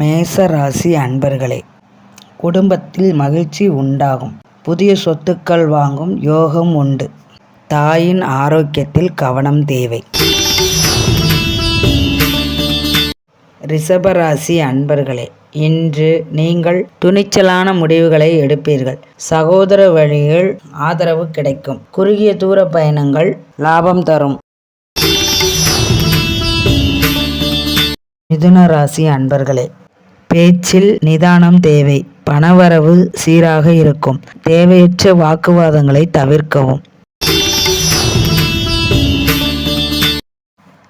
மேச ராசி அன்பர்களே குடும்பத்தில் மகிழ்ச்சி உண்டாகும். புதிய சொத்துக்கள் வாங்கும் யோகம் உண்டு. தாயின் ஆரோக்கியத்தில் கவனம் தேவை. ரிஷபராசி அன்பர்களே இன்று நீங்கள் துணிச்சலான முடிவுகளை எடுப்பீர்கள். சகோதர வழியில் ஆதரவு கிடைக்கும். குறுகிய தூர பயணங்கள் லாபம் தரும். மிதுன ராசி அன்பர்களே பேச்சில் நிதானம் தேவை. பணவரவு சீராக இருக்கும். தேவையற்ற வாக்குவாதங்களை தவிர்க்கவும்.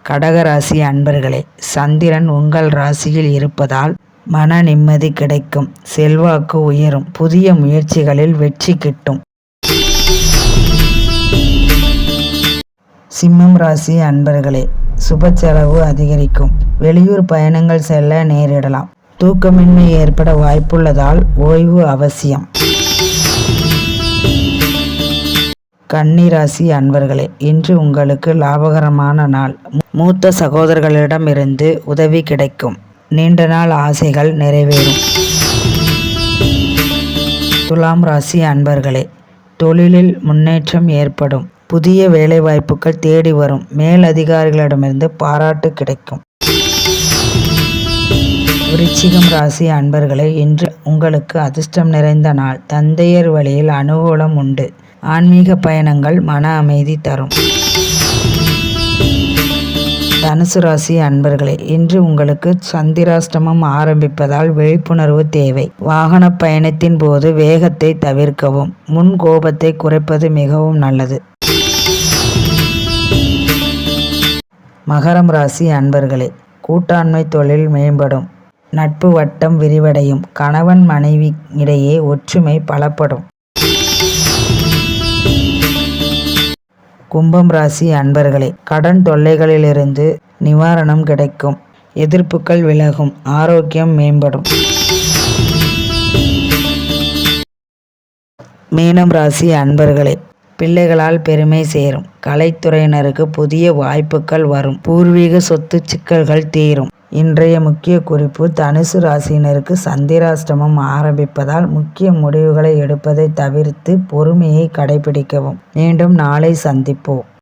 கடகராசி அன்பர்களே சந்திரன் உங்கள் ராசியில் இருப்பதால் மன நிம்மதி கிடைக்கும். செல்வாக்கு உயரும். புதிய முயற்சிகளில் வெற்றி கிட்டும். சிம்மம் ராசி அன்பர்களே சுப செலவு அதிகரிக்கும். வெளியூர் பயணங்கள் செல்ல நேரிடலாம். தூக்கமின்மை ஏற்பட வாய்ப்புள்ளதால் ஓய்வு அவசியம். கன்னிராசி அன்பர்களே இன்று உங்களுக்கு லாபகரமான நாள். மூத்த சகோதரர்களிடமிருந்து உதவி கிடைக்கும். நீண்ட நாள் ஆசைகள் நிறைவேறும். துலாம் ராசி அன்பர்களே தொழிலில் முன்னேற்றம் ஏற்படும். புதிய வேலைவாய்ப்புகள் தேடி வரும். மேலதிகாரிகளிடமிருந்து பாராட்டு கிடைக்கும். விருச்சிகம் ராசி அன்பர்களே இன்று உங்களுக்கு அதிர்ஷ்டம் நிறைந்த நாள். தந்தையர் வழியில் அனுகூலம் உண்டு. ஆன்மீக பயணங்கள் மன அமைதி தரும். தனுசு ராசி அன்பர்களே இன்று உங்களுக்கு சந்திராஷ்டமம் ஆரம்பிப்பதால் விழிப்புணர்வு தேவை. வாகன பயணத்தின் போது வேகத்தை தவிர்க்கவும் முன் கோபத்தை குறைப்பது மிகவும் நல்லது. மகரம் ராசி அன்பர்களே கூட்டாண்மை தொழில் மேம்படும். நட்பு வட்டம் விரிவடையும். கணவன் மனைவி இடையே ஒற்றுமை பலப்படும். கும்பம் ராசி அன்பர்களே கடன் தொல்லைகளிலிருந்து நிவாரணம் கிடைக்கும். எதிர்ப்புகள் விலகும். ஆரோக்கியம் மேம்படும். மீனம் ராசி அன்பர்களே பிள்ளைகளால் பெருமை சேரும். கலைத்துறையினருக்கு புதிய வாய்ப்புகள் வரும். பூர்வீக சொத்து சிக்கல்கள் தீரும். இன்றைய முக்கிய குறிப்பு தனுசு ராசியினருக்கு சந்திராஷ்டமம் ஆரம்பிப்பதால் முக்கிய முடிவுகளை எடுப்பதை தவிர்த்து பொறுமையை கடைபிடிக்கவும். மீண்டும் நாளை சந்திப்போம்.